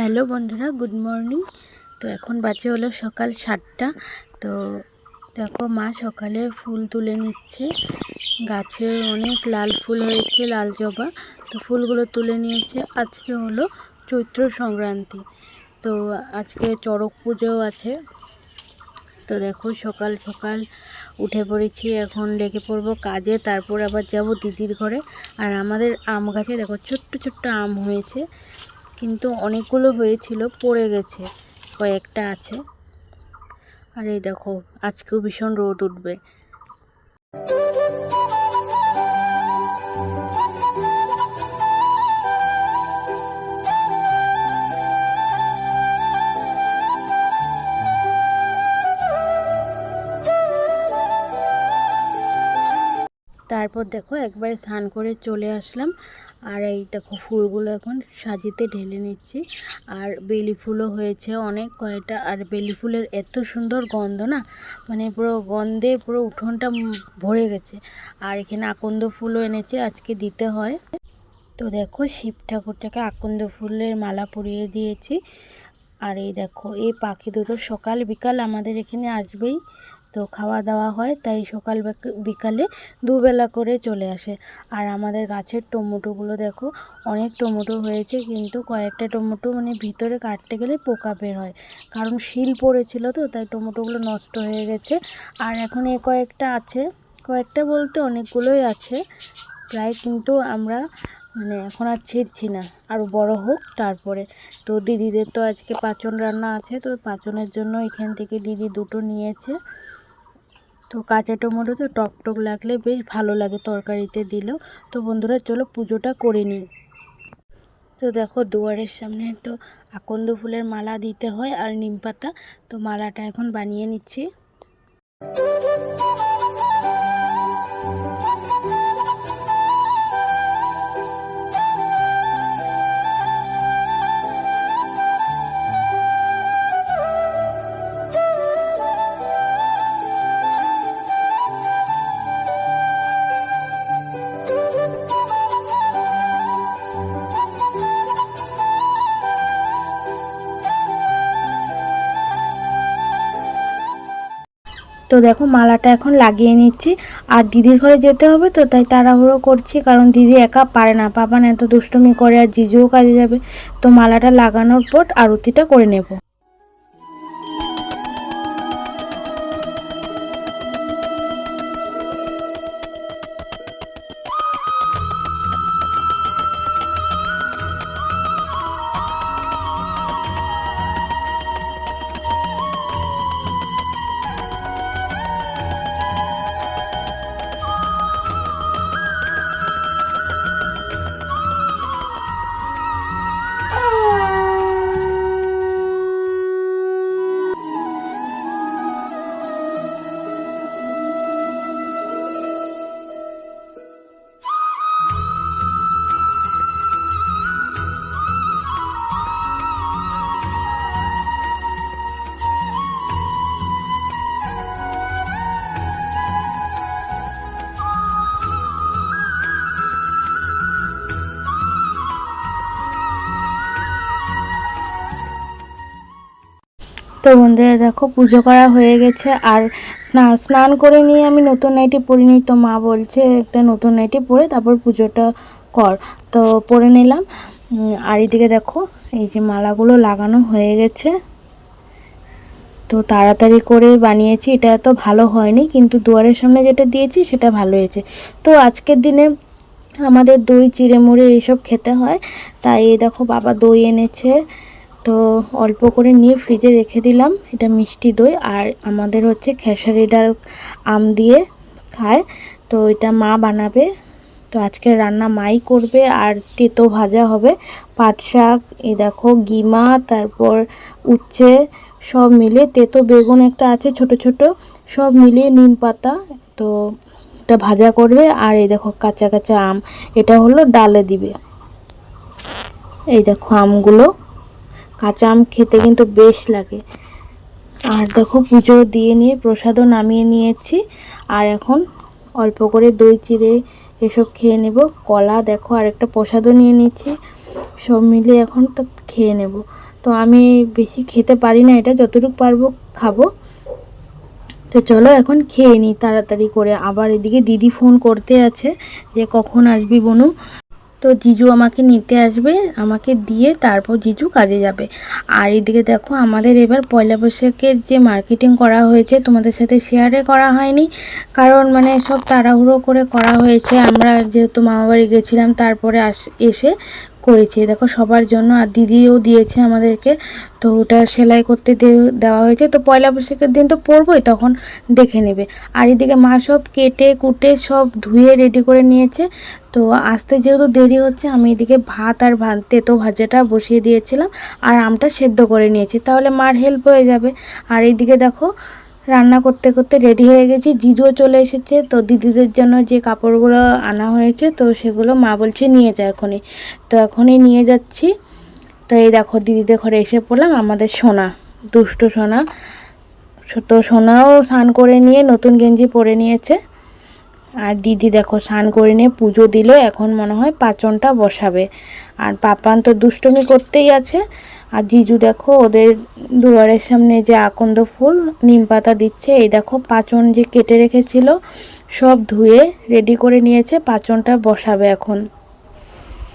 Hello বন্ধুরা, good morning. তো এখন বাজে হলো সকাল সাতটা। তো দেখো মা সকালে ফুল তুলে নিচ্ছে। গাছে অনেক লাল ফুল হয়েছে, লাল জবা। তো ফুলগুলো তুলে নিয়েছে। আজকে হলো চৈত্র সংক্রান্তি। তো আজকে চড়ক পুজোও আছে। তো দেখো সকাল সকাল উঠে পড়েছি, এখন লেগে পড়ব কাজে, তারপর আবার যাব দিদির ঘরে। আর আমাদের আম গাছে দেখো ছোট্ট ছোট্ট আম হয়েছে। কিন্তু অনেকগুলো হয়েছিল, পড়ে গেছে, কয়েকটা আছে। আর এই দেখো, আজকেও ভীষণ রোদ উঠবে। তারপর দেখো, একবারে স্নান করে চলে আসলাম। আর এই দেখো ফুলগুলো এখন সাজিতে ঢেলে নিচ্ছি। আর বেলি ফুলও হয়েছে অনেক কয়টা। আর বেলি ফুলের এত সুন্দর গন্ধ না মানে পুরো গন্ধে পুরো উঠোনটা ভরে গেছে। আর এখানে আকন্দ ফুলও এনেছে, আজকে দিতে হয়। তো দেখো শিব ঠাকুরটাকে আকন্দ ফুলের মালা পরিয়ে দিয়েছি। আর এই দেখো, এই পাখি দুটো সকাল বিকাল আমাদের এখানে আসবেই। তো খাওয়া দাওয়া হয়, তাই সকাল বিকালে দুবেলা করে চলে আসে। আর আমাদের গাছের টমেটোগুলো দেখো, অনেক টমেটো হয়েছে, কিন্তু কয়েকটা টমেটো মানে ভিতরে কাটতে গেলে পোকা বের হয়। কারণ শিল পড়েছিল তো, তাই টমেটোগুলো নষ্ট হয়ে গেছে। আর এখন এ কয়েকটা আছে, কয়েকটা বলতে অনেকগুলোই আছে, প্রায় কিন্তু আমরা মানে এখন আর ছিঁড়ছি না। আরও বড় হোক তারপরে। তো দিদিদের তো আজকে পাচন রান্না আছে, তো পাচনের জন্য এখান থেকে দিদি দুটো নিয়েছে। তো কাঁচা টমেটো তো টক টক লাগলে বেশ ভালো লাগে তরকারিতে দিলেও। তো বন্ধুরা, চলো পুজোটা করে নিই। তো দেখো, দুয়ারের সামনে তো আকন্দ ফুলের মালা দিতে হয় আর নিম পাতা। তো মালাটা এখন বানিয়ে নিচ্ছি। দেখো, মালাটা এখন লাগিয়ে নিচ্ছি। আর দিদির ঘরে যেতে হবে তো, তাই তাড়াহুড়ো করছি, কারণ দিদি একা পারে না। পাপান এত দুষ্টুমি করে আর জিজুও কাজে যাবে। তো মালাটা লাগানোর পর আরতিটা করে নেব। তো বন্ধুরা দেখো পুজো করা হয়ে গেছে আর স্নান স্নান করে নিয়ে আমি নতুন নাইটি পরিনি তো মা বলছে একটা নতুন নাইটি পরে তারপর পুজোটা কর। তো পরে নিলাম। আর এদিকে দেখো এই যে মালাগুলো লাগানো হয়ে গেছে। তো তাড়াতাড়ি করে বানিয়েছি। এটা এত ভালো হয়নি, কিন্তু দুয়ারের সামনে যেটা দিয়েছি সেটা ভালো হয়েছে। তো আজকের দিনে আমাদের দই চিড়ে মুড়ে এইসব খেতে হয়। তাই দেখো বাবা দই এনেছে। তো অল্প করে নিয়ে ফ্রিজে রেখে দিলাম। এটা মিষ্টি দই আর আমাদের হচ্ছে খেসারি ডাল আম দিয়ে খায়। তো এটা মা বানাবে। তো আজকে রান্না মাই করবে আর তেতো ভাজা হবে। পাট শাক, এই দেখো গিমা, তারপর উচ্ছে, সব মিলে তেতো বেগুন একটা আছে ছোট ছোট, সব মিলিয়ে নিম পাতা। তো এটা ভাজা করবে আর এই দেখো কাঁচা কাঁচা আম। এটা হলো ডালে দিবে। এই দেখো আমগুলো। কাঁচা আম খেতে কিন্তু বেশ লাগে। আর দেখো, পুজো দিয়ে নিয়ে প্রসাদও নামিয়ে নিয়েছি। আর এখন অল্প করে দই চিড়ে এসব খেয়ে নেব। কলা দেখো আর একটা প্রসাদও নিয়ে নিচ্ছি সব মিলিয়ে এখন তো খেয়ে নেব। তো আমি বেশি খেতে পারি না এটা, যতটুকু পারব খাব। তো চলো এখন খেয়ে নিই তাড়াতাড়ি করে। আবার এদিকে দিদি ফোন করতে আছে যে কখন আসবি বনু? তো জিজু আমাকে নিতে আসবে, আমাকে দিয়ে তারপর জিজু কাজে যাবে। আর এদিকে দেখো, আমাদের এবার পয়লা বৈশাখের যে মার্কেটিং করা হয়েছে, তোমাদের সাথে শেয়ারে করা হয়নি। কারণ মানে সব তাড়াহুড়ো করে করা হয়েছে। আমরা যেহেতু মামাবাড়ি গেছিলাম, তারপরে আস, এসে করেছি। দেখো, সবার জন্য আর দিদিও দিয়েছে আমাদেরকে। তো ওটা সেলাই করতে দেওয়া হয়েছে। তো পয়লা বৈশাখের দিন তো পরবই, তখন দেখে নেবে। আর এদিকে মা সব কেটে কুটে সব ধুয়ে রেডি করে নিয়েছে। তো আসতে যেহেতু দেরি হচ্ছে, আমি এদিকে ভাত আর ভাত তেতো ভাজাটা বসিয়ে দিয়েছিলাম। আর আমটা সেদ্ধ করে নিয়েছি। তাহলে মার হেল্প হয়ে যাবে। আর এইদিকে দেখো রান্না করতে করতে রেডি হয়ে গেছি। জিজুও চলে এসেছে, তো দিদিদের জন্য যে কাপড়গুলো আনা হয়েছে, তো সেগুলো মা বলছে নিয়ে যা এখনই। তো এখনই নিয়ে যাচ্ছি। তো এই দেখো, দিদিদের ঘরে এসে পড়লাম, আমাদের সোনা, দুষ্ট সোনা। তো সোনাও স্নান করে নিয়ে নতুন গেঞ্জি পরে নিয়েছে। আর দিদি দেখো, স্নান করে নিয়ে পুজো দিল, এখন মনে হয় পাচনটা বসাবে। আর পাপান তো দুষ্টুমি করতেই আছে। আর জিজু দেখো ওদের দুয়ারের সামনে যে আকন্দ ফুল নিম পাতা দিচ্ছে এই দেখো পাচন যে কেটে রেখেছিল সব ধুয়ে রেডি করে নিয়েছে পাচনটা বসাবে এখন।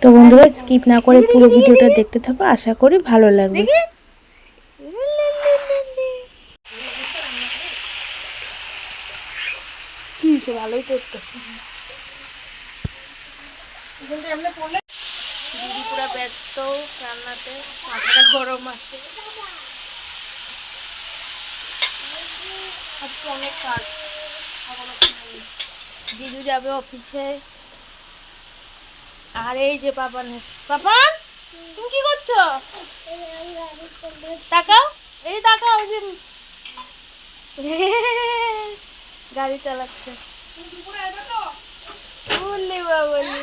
তো বন্ধুরা স্কিপ না করে পুরো ভিডিওটা দেখতে থাকো আশা করি ভালো লাগবে। ভালোই করতেছে। দিদি পুরো ব্যস্ত, রান্নাতে গরম আছে। অনেক কাজ। জিজু যাবে অফিসে। আর এই যে পাপান পাপান, তুমি কি করছ? তাকাও, এই তাকাও যে গাড়ি চালাচ্ছে। বললি বাবলি।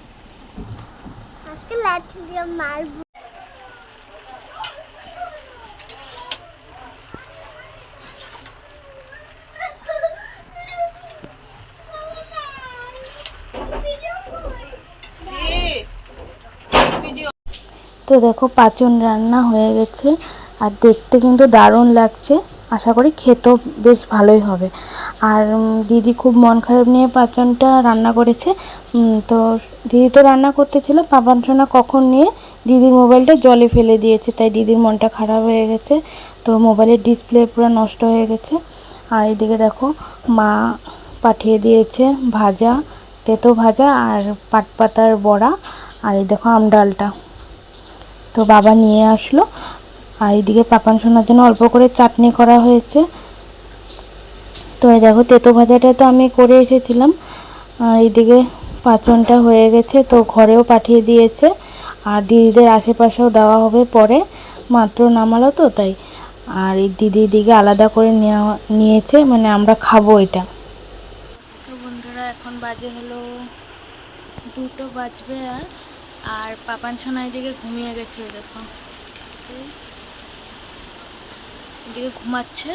তো দেখো পাচন রান্না হয়ে গেছে আর দেখতে কিন্তু দারুণ লাগছে। আশা করি খেতেও বেশ ভালোই হবে। আর দিদি খুব মন খারাপ নিয়ে পাচনটা রান্না করেছে। তো দিদি তো রান্না করতেছিল পাপান কখন নিয়ে দিদির মোবাইলটা জলে ফেলে দিয়েছে, তাই দিদির মনটা খারাপ হয়ে গেছে। তো মোবাইলের ডিসপ্লে পুরো নষ্ট হয়ে গেছে। আর এদিকে দেখো, মা পাঠিয়ে দিয়েছে ভাজা, তেতো ভাজা আর পাট পাতার বড়া। আর এই দেখো আম ডালটা। তো বাবা নিয়ে আসলো। আর এইদিকে পাপান সোনার জন্য অল্প করে চাটনি করা হয়েছে। তো এই দেখো, তেতো ভাজাটা তো আমি করে এসেছিলাম। আর এইদিকে পাচনটা হয়ে গেছে, তো ঘরেও পাঠিয়ে দিয়েছে। আর দিদিদের আশেপাশেও দেওয়া হবে পরে, মাত্র নামালো তো তাই। আর এই দিদির দিকে আলাদা করে নেওয়া নিয়েছে মানে আমরা খাব এটা। তো বন্ধুরা, এখন বাজে হলো দুটো বাজবে আর আর পাপান সোনা এদিকে ঘুমিয়ে গেছে দেখো। এদিকে ঘুমাচ্ছে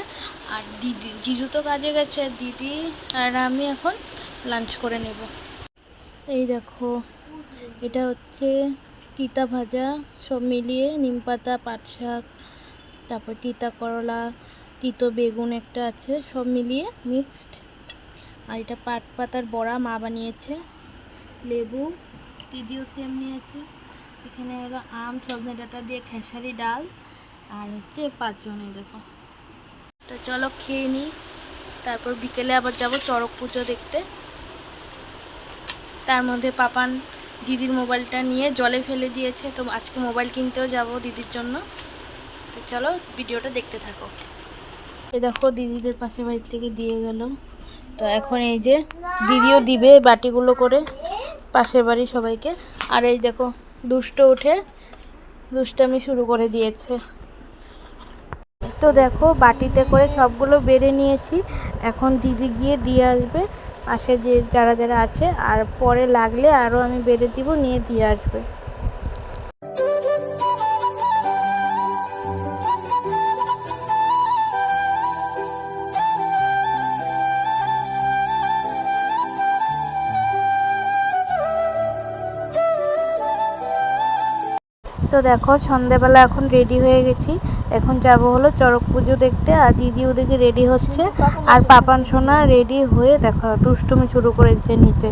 আর দিদি, জিজু তো কাজে গেছে, দিদি আর আমি এখন লাঞ্চ করে নেব। এই দেখো, এটা হচ্ছে তিতা ভাজা, সব মিলিয়ে নিম পাতা, পাট শাক, তারপর তিতা করলা, তিতো বেগুন একটা আছে, সব মিলিয়ে মিক্সড আর এটা পাট পাতার বড়া মা বানিয়েছে, লেবু, দিদিও সেম নিয়েছে। এখানে হলো আম, সজনে ডাঁটা দিয়ে খেসারি, ডাল আর হচ্ছে দেখো। তো চলো খেয়ে নিই। তারপর বিকেলে আবার যাব চড়ক পুজো দেখতে। তার মধ্যে পাপান দিদির মোবাইলটা নিয়ে জলে ফেলে দিয়েছে। তো আজকে মোবাইল কিনতেও যাব দিদির জন্য। তো চলো ভিডিওটা দেখতে থাকো। এই দেখো দিদিদের পাশে বাড়ি থেকে দিয়ে গেল। তো এখন এই যে দিদিও দিবে বাটিগুলো করে পাশের বাড়ি সবাইকে। আর এই দেখো দুষ্ট উঠে দুষ্টামি শুরু করে দিয়েছে। তো দেখো বাটিতে করে সবগুলো বেড়ে নিয়েছি। এখন দিদি গিয়ে দিয়ে আসবে, পাশে যে যারা যারা আছে, আর পরে লাগলে আরও আমি বেড়ে দিব, নিয়ে দিয়ে আসবে। তো দেখো, সন্ধেবেলা এখন রেডি হয়ে গেছি। এখন যাব হলো চড়ক পুজো দেখতে, আর দিদি ওদিকে রেডি হচ্ছে। আর পাপান সোনা রেডি হয়ে, দেখো, দুষ্টুমি শুরু করেছে নিচে।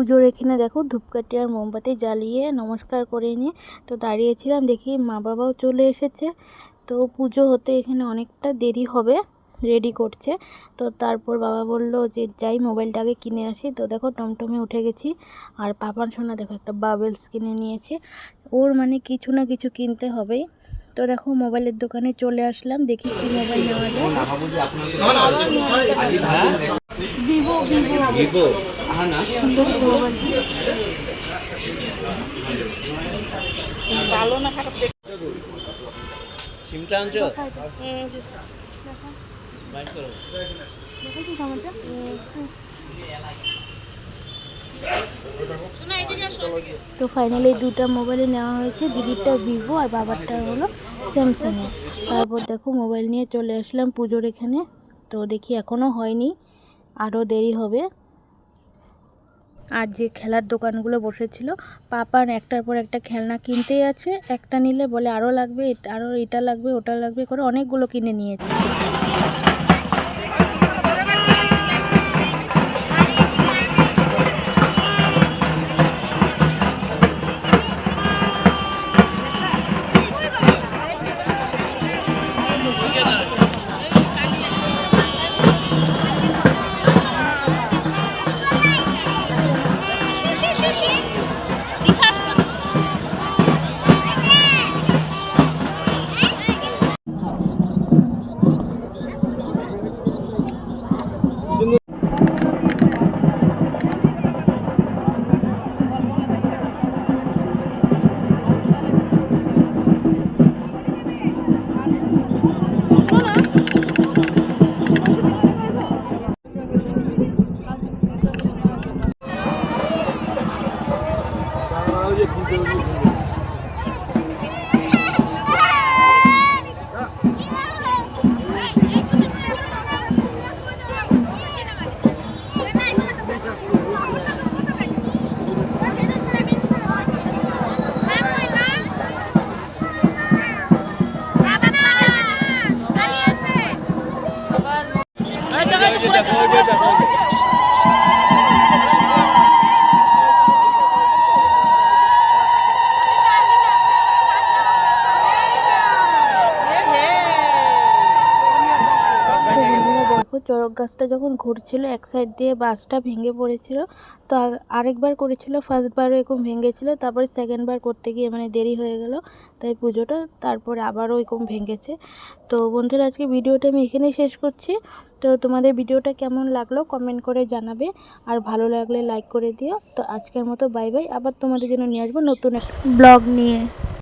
পুজোর এখানে দেখো ধূপকাঠি আর মোমবাতি জ্বালিয়ে নমস্কার করে নিয়ে তো দাঁড়িয়েছিলাম দেখি মা বাবাও চলে এসেছে তো পুজো হতে এখানে অনেকটা দেরি হবে রেডি করছে তো তারপর বাবা বলল যে যাই মোবাইলটাকে কিনে আসি তো দেখো টমটমে উঠে গেছি আর পাপার সোনা দেখো একটা বাবেলস কিনে নিয়েছে ওর মানে কিছু না কিছু কিনতে হবেই তো দেখো মোবাইলের দোকানে চলে আসলাম দেখি কি মোবাইল নেওয়া যায় ভিভো ভিভো ভালো না খারাপ সিমটা আনছো? তো ফাইনালি দুটো মোবাইলে নেওয়া হয়েছে দিদিরটা ভিভো আর বাবারটা হলো স্যামসাংয়ের তারপর দেখো মোবাইল নিয়ে চলে আসলাম পুজোর এখানে। তো দেখি এখনও হয়নি আরও দেরি হবে। আর যে খেলার দোকানগুলো বসেছিল পাপার একটার পর একটা খেলনা কিনতেই আছে। একটা নিলে বলে আরও লাগবে আরও এটা লাগবে, ওটা লাগবে, করে অনেকগুলো কিনে নিয়েছে। চড়ক গাছটা যখন ঘুরছিল, এক সাইড দিয়ে বাসটা ভেঙে পড়েছিল, তো আরেকবার করেছিল ফার্স্ট বারও এরকম ভেঙেছিল, তারপরে সেকেন্ড বার করতে গিয়ে মানে দেরি হয়ে গেল, তাই পুজোটা তারপরে আবারও এরকম ভেঙেছে। তো বন্ধুরা, আজকে ভিডিওটা আমি এখানেই শেষ করছি। তো তোমাদের ভিডিওটা কেমন লাগল কমেন্ট করে জানাবে, আর ভালো লাগলে লাইক করে দিও। তো আজকের মতো বাই বাই আবার তোমাদের জন্য নিয়ে আসব নতুন একটা ব্লগ নিয়ে।